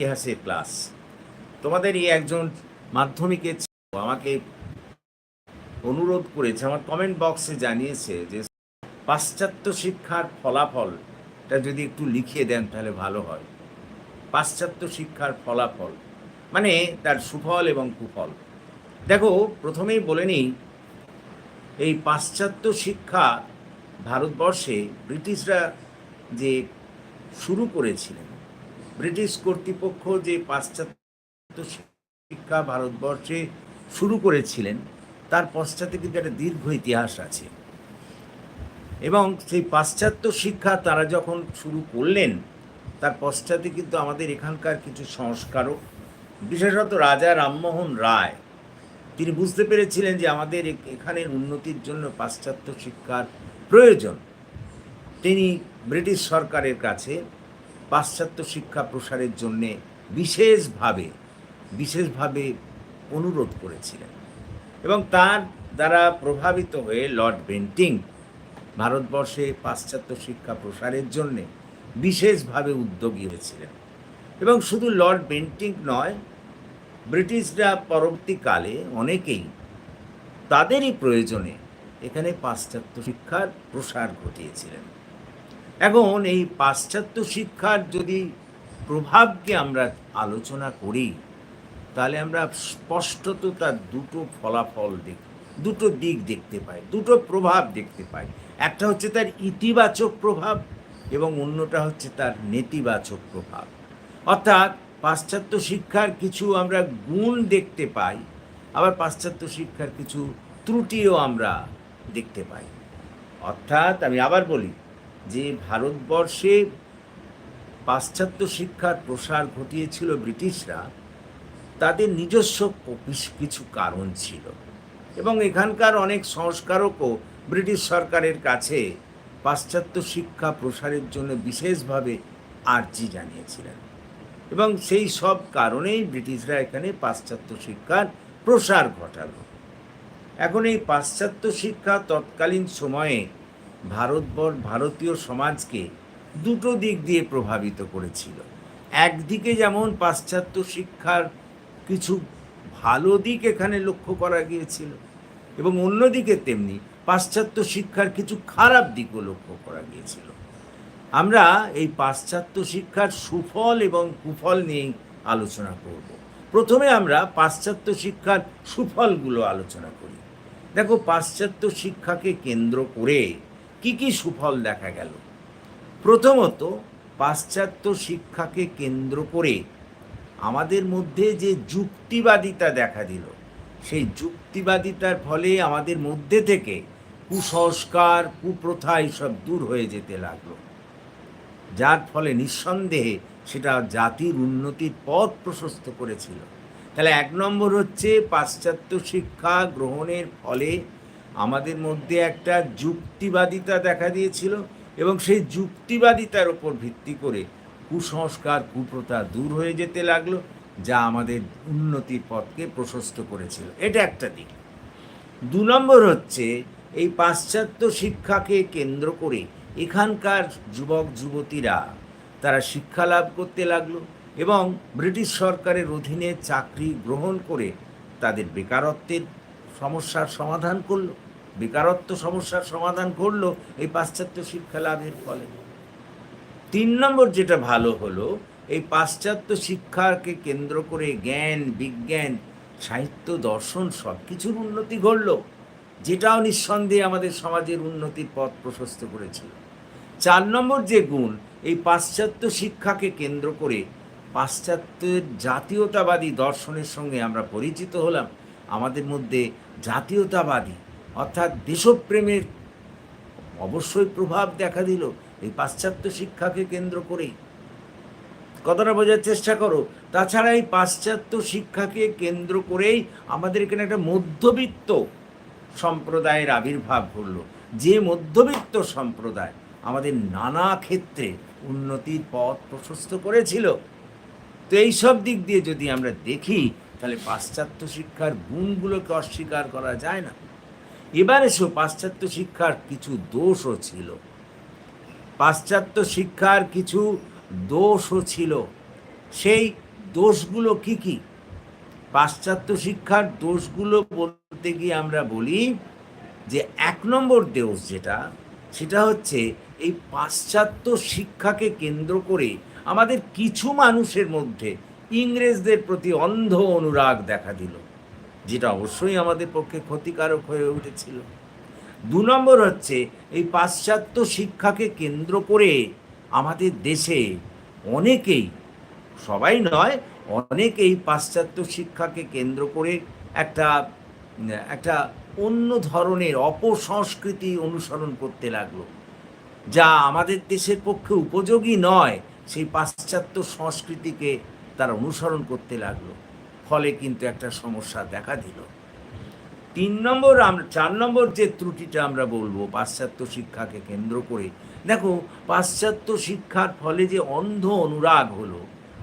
ইতিহাসের ক্লাস তোমাদের এই একজন মাধ্যমিকের আমাকে অনুরোধ করেছে, আমার কমেন্ট বক্সে জানিয়েছে যে, পাশ্চাত্য শিক্ষার ফলাফলটা যদি একটু লিখিয়ে দেন তাহলে ভালো হয়। পাশ্চাত্য শিক্ষার ফলাফল মানে তার সুফল এবং কুফল। দেখো, প্রথমেই বলে নিই, এই পাশ্চাত্য শিক্ষা ভারতবর্ষে ব্রিটিশরা যে শুরু করেছিলেন ব্রিটিশ কর্তৃপক্ষ যে পাশ্চাত্য শিক্ষা ভারতবর্ষে শুরু করেছিলেন, তার পশ্চাতে কিন্তু একটা দীর্ঘ ইতিহাস আছে। এবং সেই পাশ্চাত্য শিক্ষা তারা যখন শুরু করলেন, তার পশ্চাতে কিন্তু আমাদের এখানকার কিছু সংস্কারক, বিশেষত রাজা রামমোহন রায়, তিনি বুঝতে পেরেছিলেন যে আমাদের এখানের উন্নতির জন্য পাশ্চাত্য শিক্ষার প্রয়োজন। তিনি ব্রিটিশ সরকারের কাছে পাশ্চাত্য শিক্ষা প্রসারের জন্যে বিশেষভাবে বিশেষভাবে অনুরোধ করেছিলেন। এবং তার দ্বারা প্রভাবিত হয়ে লর্ড বেন্টিং ভারতবর্ষে পাশ্চাত্য শিক্ষা প্রসারের জন্যে বিশেষভাবে উদ্যোগী হয়েছিলেন। এবং শুধু লর্ড বেন্টিং নয়, ব্রিটিশরা পরবর্তীকালে অনেকেই তাদেরই প্রয়োজনে এখানে পাশ্চাত্য শিক্ষার প্রসার ঘটিয়েছিলেন। এখন এই পাশ্চাত্য শিক্ষার যদি প্রভাবকে আমরা আলোচনা করি, তাহলে আমরা স্পষ্টত তার দুটো ফলাফল দেখ, দুটো দিক দেখতে পাই, দুটো প্রভাব দেখতে পাই। একটা হচ্ছে তার ইতিবাচক প্রভাব এবং অন্যটা হচ্ছে তার নেতিবাচক প্রভাব। অর্থাৎ পাশ্চাত্য শিক্ষার কিছু আমরা গুণ দেখতে পাই, আবার পাশ্চাত্য শিক্ষার কিছু ত্রুটিও আমরা দেখতে পাই। অর্থাৎ আমি আবার বলি যে ভারতবর্ষে পাশ্চাত্য শিক্ষার প্রসার ঘটিয়েছিল ব্রিটিশরা, তাদের নিজস্ব কিছু কারণ ছিল। এবং এখানকার অনেক সংস্কারকও ব্রিটিশ সরকারের কাছে পাশ্চাত্য শিক্ষা প্রসারের জন্য বিশেষভাবে আর্জি জানিয়েছিলেন। এবং সেই সব কারণেই ব্রিটিশরা এখানে পাশ্চাত্য শিক্ষার প্রসার ঘটালো। এখন এই পাশ্চাত্য শিক্ষা তৎকালীন সময়ে ভারতবর, ভারতীয় সমাজকে দুটো দিক দিয়ে প্রভাবিত করেছিল। একদিকে যেমন পাশ্চাত্য শিক্ষার কিছু ভালো দিক এখানে লক্ষ্য করা গিয়েছিল এবং অন্যদিকে তেমনি পাশ্চাত্য শিক্ষার কিছু খারাপ দিকও লক্ষ্য করা গিয়েছিল। আমরা এই পাশ্চাত্য শিক্ষার সুফল এবং কুফল নিয়েই আলোচনা করব। প্রথমে আমরা পাশ্চাত্য শিক্ষার সুফলগুলো আলোচনা করি। দেখো, পাশ্চাত্য শিক্ষাকে কেন্দ্র করে কি কি সুফল দেখা গেল? প্রথমত, পাশ্চাত্য শিক্ষাকে কেন্দ্র করে আমাদের মধ্যে যে যুক্তিবাদিতা দেখা দিল, সেই যুক্তিবাদিতার ফলে আমাদের মধ্যে থেকে কুসংস্কার, কুপ্রথা এইসব দূর হয়ে যেতে লাগল। যার ফলে নিঃসন্দেহে সেটা জাতির উন্নতির পথ প্রশস্ত করেছিল। তাহলে এক নম্বর হচ্ছে পাশ্চাত্য শিক্ষা গ্রহণের ফলে আমাদের মধ্যে একটা যুক্তিবাদিতা দেখা দিয়েছিল এবং সেই যুক্তিবাদিতার ওপর ভিত্তি করে কুসংস্কার, কুপ্রথা দূর হয়ে যেতে লাগল, যা আমাদের উন্নতির পথকে প্রশস্ত করেছিল। এটা একটা দিক। দু নম্বর হচ্ছে, এই পাশ্চাত্য শিক্ষাকে কেন্দ্র করে এখানকার যুবক, যুবতীরা তারা শিক্ষা লাভ করতে লাগল এবং ব্রিটিশ সরকারের অধীনে চাকরি গ্রহণ করে তাদের বেকারত্বের সমস্যার সমাধান করল, বেকারত্ব সমস্যার সমাধান করল, এই পাশ্চাত্য শিক্ষা লাভের ফলে। তিন নম্বর যেটা ভালো হলো, এই পাশ্চাত্য শিক্ষাকে কেন্দ্র করে জ্ঞান, বিজ্ঞান, সাহিত্য, দর্শন সব কিছুর উন্নতি ঘটলো, যেটাও নিঃসন্দেহে আমাদের সমাজের উন্নতির পথ প্রশস্ত করেছিল চার নম্বর যে গুণ, এই পাশ্চাত্য শিক্ষাকে কেন্দ্র করে পাশ্চাত্যের জাতীয়তাবাদী দর্শনের সঙ্গে আমরা পরিচিত হলাম। আমাদের মধ্যে জাতীয়তাবাদী, অর্থাৎ দেশপ্রেমের অবশ্যই প্রভাব দেখা দিল এই পাশ্চাত্য শিক্ষাকে কেন্দ্র করেই। কথাটা বোঝার চেষ্টা করো? তাছাড়া এই পাশ্চাত্য শিক্ষাকে কেন্দ্র করেই আমাদের এখানে একটা মধ্যবিত্ত সম্প্রদায়ের আবির্ভাব ঘটলো। যে মধ্যবিত্ত সম্প্রদায় আমাদের নানা ক্ষেত্রে উন্নতির পথ প্রশস্ত করেছিল। তো এই সব দিক দিয়ে যদি আমরা দেখি তাহলে পাশ্চাত্য শিক্ষার গুণগুলোকে অস্বীকার করা যায় না। এবার এসো, পাশ্চাত্য শিক্ষার কিছু দোষও ছিল। পাশ্চাত্য শিক্ষার কিছু দোষও ছিল। সেই দোষগুলো কি কি? পাশ্চাত্য শিক্ষার দোষগুলো বলতে গিয়ে আমরা বলি যে এক নম্বর দোষ যেটা, সেটা হচ্ছে এই পাশ্চাত্য শিক্ষাকে কেন্দ্র করে আমাদের কিছু মানুষের মধ্যে ইংরেজদের প্রতি অন্ধ অনুরাগ দেখা দিল, যেটা অবশ্যই আমাদের পক্ষে ক্ষতিকারক হয়ে উঠেছিল। দু নম্বর হচ্ছে, এই পাশ্চাত্য শিক্ষাকে কেন্দ্র করে আমাদের দেশে অনেকেই, সবাই নয়, অনেকেই পাশ্চাত্য শিক্ষাকে কেন্দ্র করে একটা একটা অন্য ধরনের অপসংস্কৃতি অনুসরণ করতে লাগল, যা আমাদের দেশের পক্ষে উপযোগী নয়, সেই পাশ্চাত্য সংস্কৃতিকে তারা অনুসরণ করতে লাগল। ফলে কিন্তু একটা সমস্যা দেখা দিল। তিন নম্বর আমরা চার নম্বর যে ত্রুটিটা আমরা বলব পাশ্চাত্য শিক্ষাকে কেন্দ্র করে দেখো পাশ্চাত্য শিক্ষার ফলে যে অন্ধ অনুরাগ হলো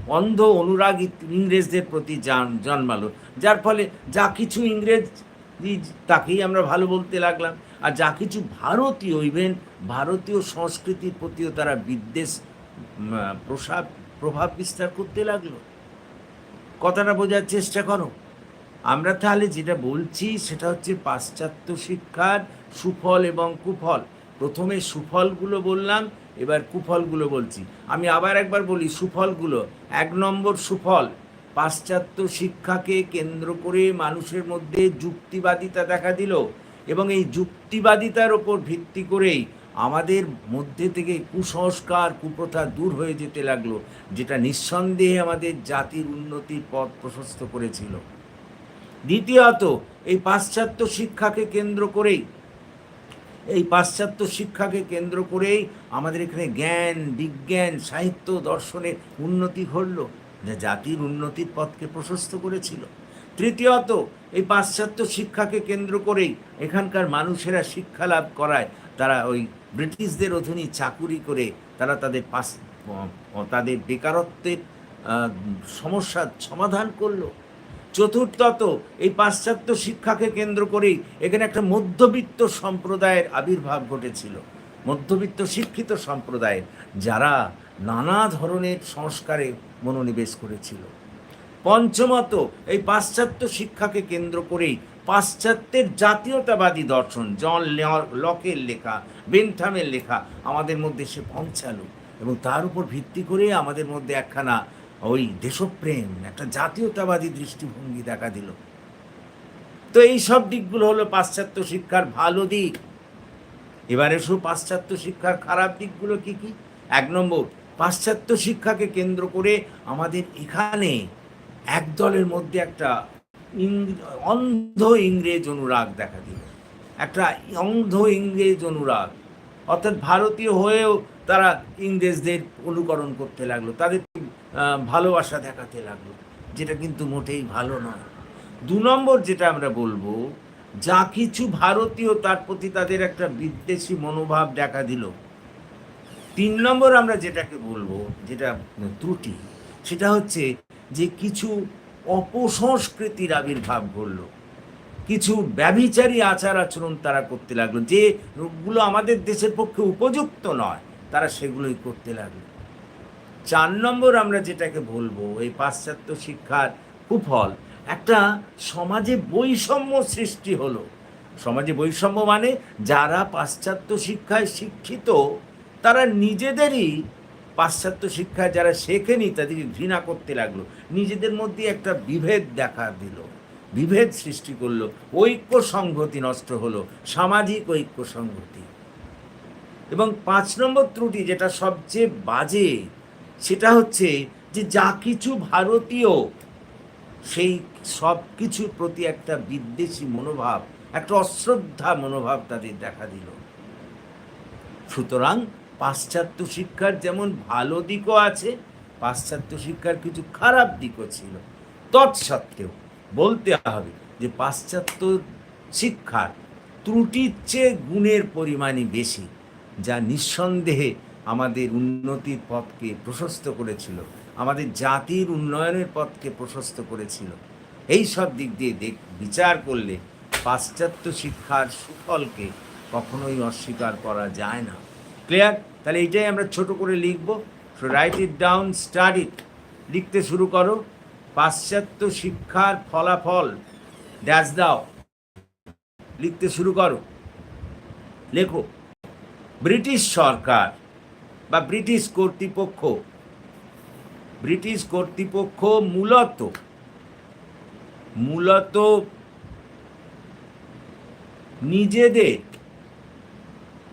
অন্ধ অনুরাগ ইংরেজদের প্রতি জান- জন্মালো। যার ফলে যা কিছু ইংরেজ তাকেই আমরা ভালো বলতে লাগলাম আর যা কিছু ভারতীয় ইভেন ভারতীয় সংস্কৃতির প্রতিও তারা বিদ্বেষ উম, প্রসাব প্রভাব বিস্তার করতে লাগল। কথাটা বোঝার চেষ্টা করো। আমরা তাহলে যেটা বলছি সেটা হচ্ছে পাশ্চাত্য শিক্ষার সুফল এবং কুফল। প্রথমে সুফলগুলো বললাম, এবার কুফলগুলো বলছি। আমি আবার একবার বলি, সুফলগুলো। এক নম্বর সুফল, পাশ্চাত্য শিক্ষাকে কেন্দ্র করে মানুষের মধ্যে যুক্তিবাদিতা দেখা দিল এবং এই যুক্তিবাদিতার ওপর ভিত্তি করেই আমাদের মধ্যে থেকে কুসংস্কার, কুপ্রথা দূর হয়ে যেতে লাগল, যেটা নিঃসন্দেহে আমাদের জাতির উন্নতির পথ প্রশস্ত করেছিল। দ্বিতীয়ত, এই পাশ্চাত্য শিক্ষাকে কেন্দ্র করেই, এই পাশ্চাত্য শিক্ষাকে কেন্দ্র করেই আমাদের এখানে জ্ঞান, বিজ্ঞান, সাহিত্য, দর্শনের উন্নতি ঘটল, যা জাতির উন্নতির পথকে প্রশস্ত করেছিল। তৃতীয়ত, এই পাশ্চাত্য শিক্ষাকে কেন্দ্র করেই এখানকার মানুষেরা শিক্ষা লাভ করায়, তারা ওই ব্রিটিশদের অধীনে চাকুরি করে তারা তাদের পাশ তাদের বেকারত্বের সমস্যার সমাধান করল। চতুর্থত, এই পাশ্চাত্য শিক্ষাকে কেন্দ্র করেই এখানে একটা মধ্যবিত্ত সম্প্রদায়ের আবির্ভাব ঘটেছিল। মধ্যবিত্ত শিক্ষিত সম্প্রদায়ের যারা নানা ধরনের সংস্কারে মনোনিবেশ করেছিল। পঞ্চমত, এই পাশ্চাত্য শিক্ষাকে কেন্দ্র করেই পাশ্চাত্যের জাতীয়তাবাদী দর্শন, জন লকের লেখা, বেনথামের লেখা আমাদের মধ্যে সে পৌঁছালো এবং তার উপর ভিত্তি করে আমাদের মধ্যে একখানা ওই দেশপ্রেম, একটা জাতীয়তাবাদী দৃষ্টিভঙ্গি দেখা দিল। তো এই সব দিকগুলো হলো পাশ্চাত্য শিক্ষার ভালো দিক। এবারে শুধু পাশ্চাত্য শিক্ষার খারাপ দিকগুলো কি কি? এক নম্বর, পাশ্চাত্য শিক্ষাকে কেন্দ্র করে আমাদের এখানে এক দলের মধ্যে একটা অন্ধ ইংরেজ অনুরাগ দেখা দিল। একটা অন্ধ ইংরেজ অনুরাগ। অর্থাৎ ভারতীয় হয়েও তারা ইংরেজদের অনুকরণ করতে লাগল, তাদের ভালোবাসা দেখাতে লাগল, যেটা কিন্তু মোটেই ভালো নয়। দু নম্বর যেটা আমরা বলব, যা কিছু ভারতীয় তার প্রতি তাদের একটা বিদ্বেষী মনোভাব দেখা দিল। তিন নম্বর আমরা যেটাকে বলব, যেটা ত্রুটি, সেটা হচ্ছে যে কিছু অপসংস্কৃতির আবির্ভাব ঘটলো। কিছু ব্যভিচারী আচার আচরণ তারা করতে লাগল। যে রোগগুলো আমাদের দেশের পক্ষে উপযুক্ত নয়, তারা সেগুলোই করতে লাগল। চার নম্বর আমরা যেটাকে বলব, এই পাশ্চাত্য শিক্ষার কুফল, একটা সমাজে বৈষম্য সৃষ্টি হলো। সমাজে বৈষম্য মানে যারা পাশ্চাত্য শিক্ষায় শিক্ষিত, তারা নিজেদেরই পাশ্চাত্য শিক্ষায় যারা শেখেনি তাদেরকে ঘৃণা করতে লাগল। নিজেদের মধ্যে একটা বিভেদ দেখা দিল। বিভেদ সৃষ্টি করল। ঐক্য সংহতি নষ্ট হলো। সামাজিক ঐক্য সংহতি। এবং পাঁচ নম্বর ত্রুটি যেটা সবচেয়ে বাজে, সেটা হচ্ছে যে যা কিছু ভারতীয়, সেই সব কিছুর প্রতি একটা বিদ্বেষী মনোভাব, একটা অশ্রদ্ধা মনোভাব তাদের দেখা দিল। সুতরাং পাশ্চাত্য শিক্ষার যেমন ভালো দিকও আছে, পাশ্চাত্য শিক্ষার কিছু খারাপ দিকও ছিল। তৎসত্ত্বেও বলতে হবে যে পাশ্চাত্য শিক্ষার ত্রুটির চেয়ে গুণের পরিমাণই বেশি, যা নিঃসন্দেহে আমাদের উন্নতির পথকে প্রশস্ত করেছিল, আমাদের জাতির উন্নয়নের পথকে প্রশস্ত করেছিল। এই সব দিক দিয়ে দেখ, বিচার করলে পাশ্চাত্য শিক্ষার সুফলকে কখনোই অস্বীকার করা যায় না। ক্লিয়ার তাহলে এইটাই আমরা ছোট করে লিখব। রাইট ইট ডাউন স্টাডি লিখতে শুরু করো। পাশ্চাত্য শিক্ষার ফলাফল ড্যাশ দাও। লিখতে শুরু করো। লেখো। ব্রিটিশ সরকার বা ব্রিটিশ কর্তৃপক্ষ ব্রিটিশ কর্তৃপক্ষ মূলত মূলত নিজেদের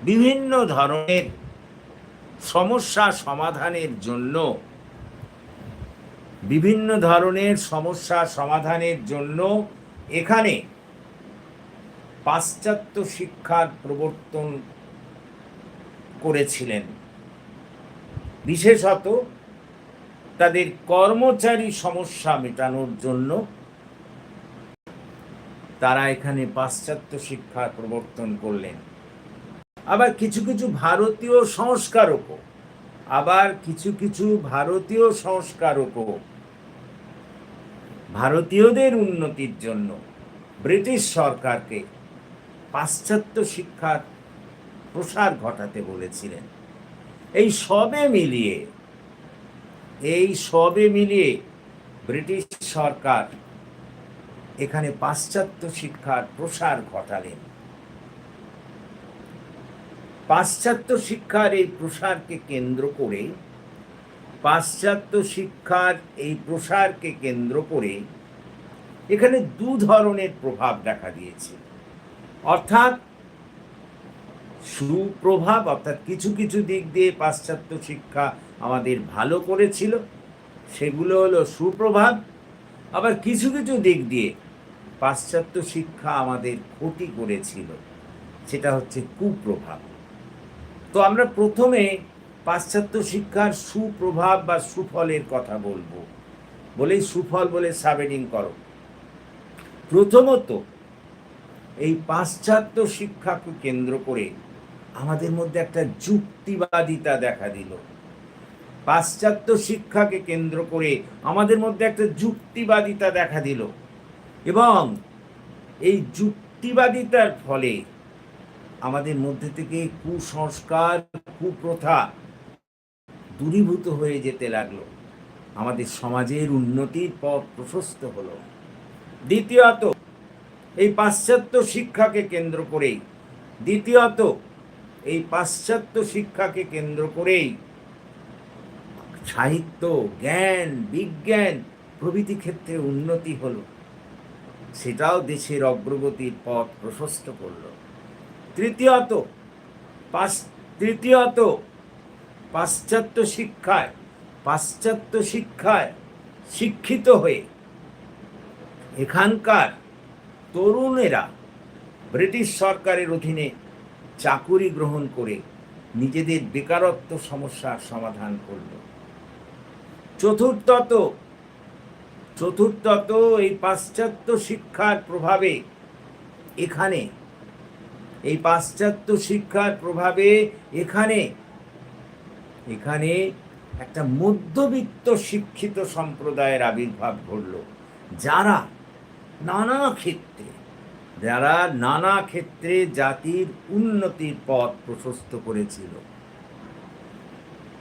বিভিন্ন ধরনের সমস্যা সমাধানের জন্য, বিভিন্ন ধরনের সমস্যা সমাধানের জন্য এখানে পাশ্চাত্য শিক্ষার প্রবর্তন করেছিলেন। বিশেষত তাদের কর্মচারী সমস্যা মেটানোর জন্য তারা এখানে পাশ্চাত্য শিক্ষার প্রবর্তন করলেন। আবার কিছু কিছু ভারতীয় সংস্কারকও, আবার কিছু কিছু ভারতীয় সংস্কারকও। ভারতীয়দের উন্নতির জন্য ব্রিটিশ সরকারকে পাশ্চাত্য শিক্ষার প্রসার ঘটাতে বলেছিলেন। এই সবে মিলিয়ে, এই সবে মিলিয়ে ব্রিটিশ সরকার এখানে পাশ্চাত্য শিক্ষার প্রসার ঘটালেন। পাশ্চাত্য শিক্ষার এই প্রসারকে কেন্দ্র করে, পাশ্চাত্য শিক্ষার এই প্রসারকে কেন্দ্র করে এখানে দু ধরনের প্রভাব দেখা দিয়েছে। অর্থাৎ সুপ্রভাব, অর্থাৎ কিছু কিছু দিক দিয়ে পাশ্চাত্য শিক্ষা আমাদের ভালো করেছিল, সেগুলো হলো সুপ্রভাব। আবার কিছু কিছু দিক দিয়ে পাশ্চাত্য শিক্ষা আমাদের ক্ষতি করেছিল, সেটা হচ্ছে কুপ্রভাব। তো আমরা প্রথমে পাশ্চাত্য শিক্ষার সুপ্রভাব বা সুফলের কথা বলব। বলেই সুফল বলে সাবেডিং করো। প্রথমত, এই পাশ্চাত্য শিক্ষাকে কেন্দ্র করে আমাদের মধ্যে একটা যুক্তিবাদিতা দেখা দিল। পাশ্চাত্য শিক্ষাকে কেন্দ্র করে আমাদের মধ্যে একটা যুক্তিবাদিতা দেখা দিল। এবং এই যুক্তিবাদিতার ফলে আমাদের মধ্যে থেকে কুসংস্কার, কুপ্রথা দূরীভূত হয়ে যেতে লাগল। আমাদের সমাজের উন্নতির পথ প্রশস্ত হলো। দ্বিতীয়ত, এই পাশ্চাত্য শিক্ষাকে কেন্দ্র করেই, দ্বিতীয়ত, এই পাশ্চাত্য শিক্ষাকে কেন্দ্র করেই সাহিত্য, জ্ঞান, বিজ্ঞান প্রভৃতি ক্ষেত্রে উন্নতি হলো। সেটাও দেশের অগ্রগতির পথ প্রশস্ত করল। তৃতীয়ত, পাশ, তৃতীয়ত, পাশ্চাত্য শিক্ষায় পাশ্চাত্য শিক্ষায় শিক্ষিত হয়ে এখানকার তরুণেরা ব্রিটিশ সরকারের অধীনে চাকুরি গ্রহণ করে নিজেদের বেকারত্ব সমস্যার সমাধান করল। চতুর্থত চতুর্থত এই পাশ্চাত্য শিক্ষার প্রভাবে এখানে এই পাশ্চাত্য শিক্ষার প্রভাবে এখানে এখানে একটা মধ্যবিত্ত শিক্ষিত সম্প্রদায়ের আবির্ভাব ঘটল। যারা নানা ক্ষেত্রে, যারা নানা ক্ষেত্রে জাতির উন্নতির পথ প্রশস্ত করেছিল।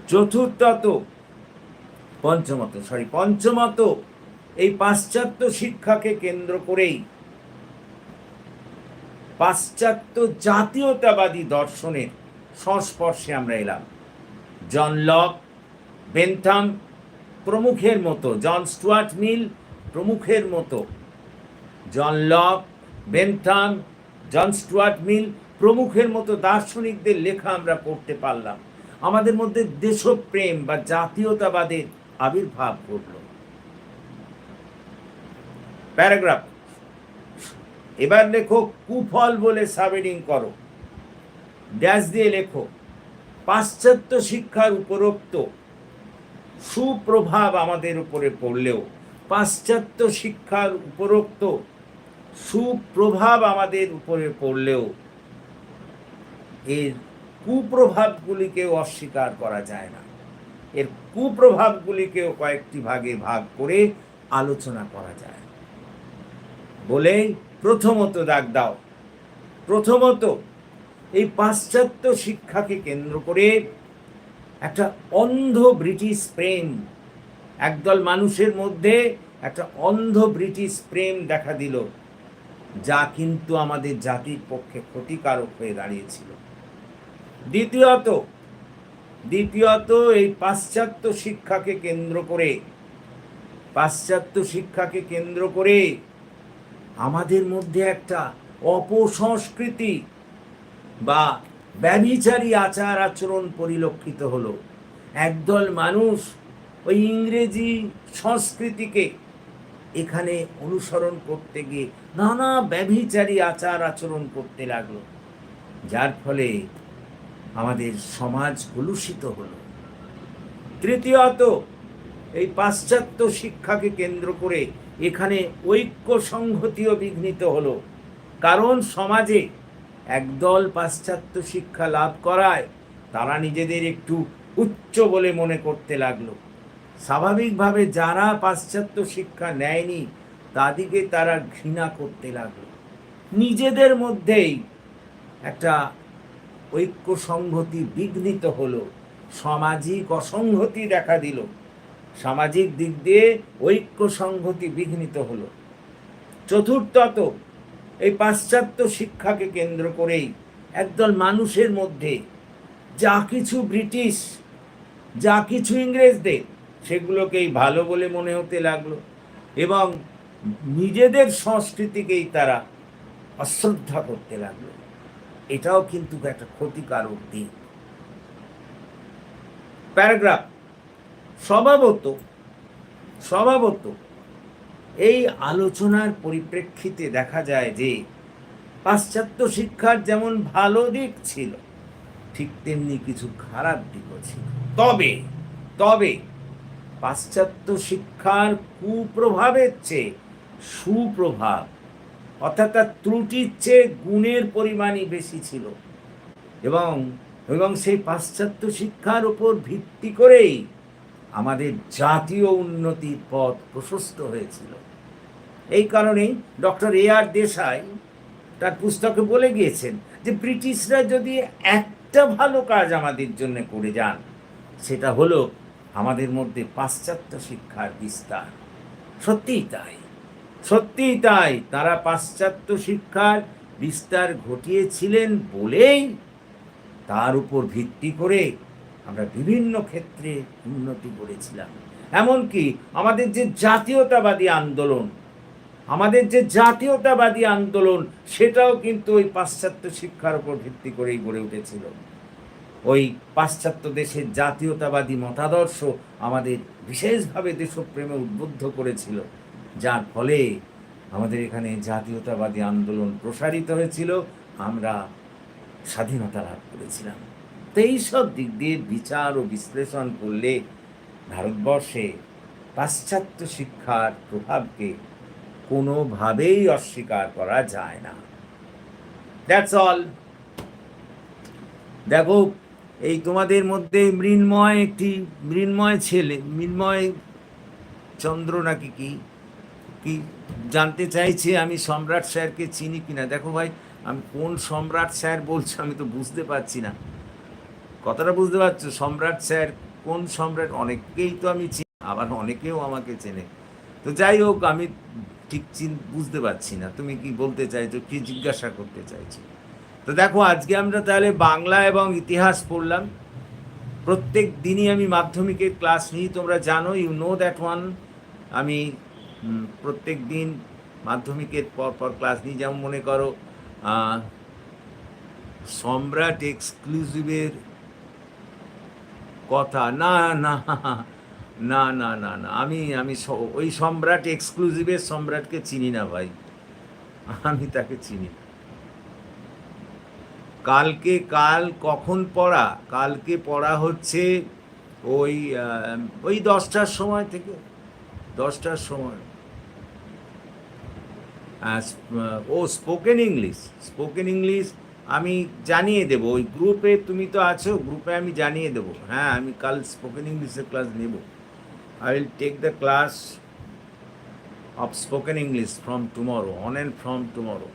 চতুর্থত, পঞ্চমত সরি পঞ্চমত এই পাশ্চাত্য শিক্ষাকে কেন্দ্র করেই পাশ্চাত্য জাতীয়তাবাদী দর্শনের সংস্পর্শে আমরা এলাম। জন লক, বেন্থাম প্রমুখের মতো, জন স্টুয়ার্ট মিল প্রমুখের মতো, John Locke, Bentham, John Stuart Mill প্রমুখের মতো দার্শনিকদের লেখা আমরা পড়তে পারলাম। আমাদের মধ্যে দেশপ্রেম বা জাতীয়তাবাদের আবির্ভাব ঘটল। প্যারাগ্রাফ এবার লেখো, কুফল বলে সাবেডিং করো। ড্যাশ দিয়ে লেখো, পাশ্চাত্য শিক্ষার উপরোক্ত সুপ্রভাব আমাদের উপরে পড়লেও, পাশ্চাত্য শিক্ষার উপরোক্ত সুপ্রভাব আমাদের উপরে পড়লেও, এর কুপ্রভাবগুলিকেও অস্বীকার করা যায় না। এর কুপ্রভাবগুলিকেও কয়েকটি ভাগে ভাগ করে আলোচনা করা যায়। বলেই প্রথমত দাগ দাও। প্রথমত এই পাশ্চাত্য শিক্ষাকে কেন্দ্র করে একটা অন্ধ ব্রিটিশ প্রেম, একদল মানুষের মধ্যে একটা অন্ধ ব্রিটিশ প্রেম দেখা দিল, যা কিন্তু আমাদের জাতির পক্ষে ক্ষতিকারক হয়ে দাঁড়িয়েছিল। দ্বিতীয়ত দ্বিতীয়ত এই পাশ্চাত্য শিক্ষাকে কেন্দ্র করে, পাশ্চাত্য শিক্ষাকে কেন্দ্র করে আমাদের মধ্যে একটা অপসংস্কৃতি বা ব্যভিচারী আচার আচরণ পরিলক্ষিত হলো। একদল মানুষ ওই ইংরেজি সংস্কৃতিকে এখানে অনুসরণ করতে গিয়ে নানা ব্যভিচারী আচার আচরণ করতে লাগল। যার ফলে আমাদের সমাজ কলুষিত হলো। তৃতীয়ত, এই পাশ্চাত্য শিক্ষাকে কেন্দ্র করে এখানে ঐক্য সংহতিও বিঘ্নিত হলো। কারণ সমাজে একদল পাশ্চাত্য শিক্ষা লাভ করায় তারা নিজেদের একটু উচ্চ বলে মনে করতে লাগল। স্বাভাবিকভাবে যারা পাশ্চাত্য শিক্ষা নেয়নি, তাদিকে তারা ঘৃণা করতে লাগল। নিজেদের মধ্যেই একটা ঐক্য সংহতি বিঘ্নিত হলো। সামাজিক অসংহতি দেখা দিল। সামাজিক দিক দিয়ে ঐক্য সংহতি বিঘ্নিত হলো। চতুর্থত, এই পাশ্চাত্য শিক্ষাকে কেন্দ্র করেই একদল মানুষের মধ্যে যা কিছু ব্রিটিশ, যা কিছু ইংরেজদের, সেগুলোকেই ভালো বলে মনে হতে লাগল এবং নিজেদের সংস্কৃতিকেই তারা অশ্রদ্ধা করতে লাগল। এটাও কিন্তু একটা ক্ষতিকারক দিক। প্যারাগ্রাফ স্বভাবত স্বভাবত এই আলোচনার পরিপ্রেক্ষিতে দেখা যায় যে পাশ্চাত্য শিক্ষার যেমন ভালো দিক ছিল, ঠিক তেমনি কিছু খারাপ দিকও ছিল। তবে তবে পাশ্চাত্য শিক্ষার কুপ্রভাবের চেয়ে সুপ্রভাব, অর্থাৎ তার ত্রুটির চেয়ে গুণের পরিমাণই বেশি ছিল এবং এবং সেই পাশ্চাত্য শিক্ষার উপর ভিত্তি করেই আমাদের জাতীয় উন্নতির পথ প্রশস্ত হয়েছিল। এই কারণেই ডক্টর এ আর দেশাই তার পুস্তকে বলে গিয়েছেন যে, ব্রিটিশরা যদি একটা ভালো কাজ আমাদের জন্য করে যান, সেটা হলো আমাদের মধ্যে পাশ্চাত্য শিক্ষার বিস্তার। সত্যিই তাই। সত্যিই তাই। তারা পাশ্চাত্য শিক্ষার বিস্তার ঘটিয়েছিলেন বলেই তার উপর ভিত্তি করে আমরা বিভিন্ন ক্ষেত্রে উন্নতি করেছিলাম। এমনকি আমাদের যে জাতীয়তাবাদী আন্দোলন, আমাদের যে জাতীয়তাবাদী আন্দোলন, সেটাও কিন্তু ওই পাশ্চাত্য শিক্ষার উপর ভিত্তি করেই গড়ে উঠেছিল। ওই পাশ্চাত্য দেশের জাতীয়তাবাদী মতাদর্শ আমাদের বিশেষভাবে দেশপ্রেমে উদ্বুদ্ধ করেছিল, যার ফলে আমাদের এখানে জাতীয়তাবাদী আন্দোলন প্রসারিত হয়েছিল, আমরা স্বাধীনতা লাভ করেছিলাম। তো এইসব দিক দিয়ে বিচার ও বিশ্লেষণ করলে ভারতবর্ষে পাশ্চাত্য শিক্ষার প্রভাবকে কোনোভাবেই অস্বীকার করা যায় না। দ্যাটস অল দেখো, এই তোমাদের মধ্যে মৃন্ময় একটি, মৃন্ময় ছেলে, মৃন্ময় চন্দ্র নাকি কি? কি জানতে চাইছে আমি সম্রাট স্যারকে চিনি কিনা? দেখো ভাই, আমি কোন সম্রাট স্যার বলছো আমি তো বুঝতে পারছি না। কথাটা বুঝতে পারছ, সম্রাট স্যার, কোন সম্রাট? অনেককেই তো আমি চিনি, আবার অনেকেও আমাকে চেনে। তো যাই হোক, আমি ঠিক চিন, বুঝতে পারছি না। তুমি কি বলতে চাইছো, কি জিজ্ঞাসা করতে চাইছো? তো দেখো, আজকে আমরা তাহলে বাংলা এবং ইতিহাস পড়লাম। প্রত্যেক দিনই আমি মাধ্যমিকের ক্লাস নিই, তোমরা জানো ইউ নো দ্যাট ওয়ান আমি প্রত্যেক দিন মাধ্যমিকের পর পর ক্লাস নিই, যেমন মনে করো সম্রাট এক্সক্লুসিভের কথা, না না না না না না, আমি আমি ওই সম্রাট এক্সক্লুসিভের সম্রাটকে চিনি না ভাই। আমি তাকে চিনি কালকে, কাল কখন পড়া? কালকে পড়া হচ্ছে ওই ওই দশটার সময় থেকে। দশটার সময়। ও স্পোকেন ইংলিশ স্পোকেন ইংলিশ আমি জানিয়ে দেবো, ওই গ্রুপে তুমি তো আছো গ্রুপে আমি জানিয়ে দেবো। হ্যাঁ আমি কাল স্পোকেন ইংলিশের ক্লাস নেব। I will take the class of spoken English from tomorrow on and from tomorrow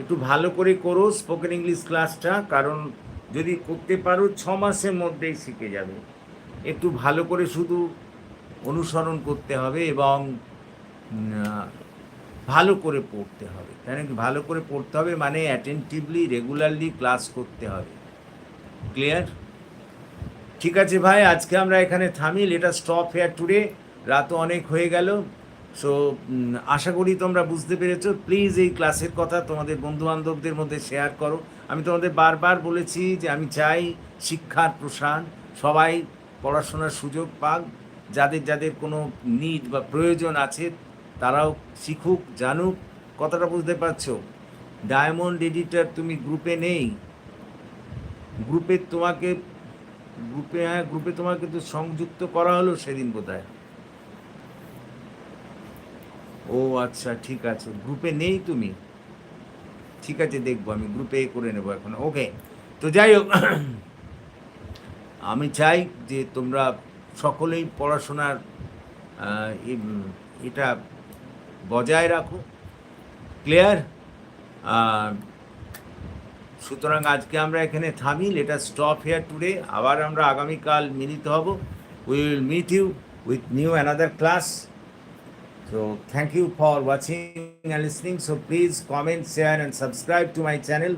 একটু ভালো করে করো স্পোকেন ইংলিশ ক্লাসটা কারণ যদি করতে পারো, ছ মাসের মধ্যেই শিখে যাবে। একটু ভালো করে শুধু অনুসরণ করতে হবে এবং ভালো করে পড়তে হবে। কেন কি ভালো করে পড়তে হবে মানে অ্যাটেন্টিভলি রেগুলারলি ক্লাস করতে হবে। ক্লিয়ার ঠিক আছে ভাই, আজকে আমরা এখানে থামি লেটা স্টপ হেয়ার টুডে রাতও অনেক হয়ে গেল। সো আশা করি তোমরা বুঝতে পেরেছ। প্লিজ এই ক্লাসের কথা তোমাদের বন্ধু বান্ধবদের মধ্যে শেয়ার করো। আমি তোমাদের বারবার বলেছি যে আমি চাই শিক্ষার প্রসার। সবাই পড়াশোনার সুযোগ পাক। যাদের যাদের কোনো নিড বা প্রয়োজন আছে তারাও শিখুক, জানুক, কথাটা বুঝতে পারছ? ডায়মন্ড এডিটর তুমি গ্রুপে নেই। গ্রুপে তোমাকে, গ্রুপে হ্যাঁ গ্রুপে তোমাকে তো সংযুক্ত করা হলো সেদিন বোধহয়। ও আচ্ছা ঠিক আছে। গ্রুপে নেই তুমি? ঠিক আছে, দেখব। আমি গ্রুপে করে নেব এখন। ওকে, তো যাই হোক। আমি চাই যে তোমরা সকলেই পড়াশোনার এটা বজায় রাখো ক্লিয়ার সুতরাং আজকে আমরা এখানে থামি লেটা স্টপ হেয়ার টুডে আবার আমরা আগামীকাল মিলিত হব we will meet you with new another class So thank you for watching and listening. So please comment, share and subscribe to my channel.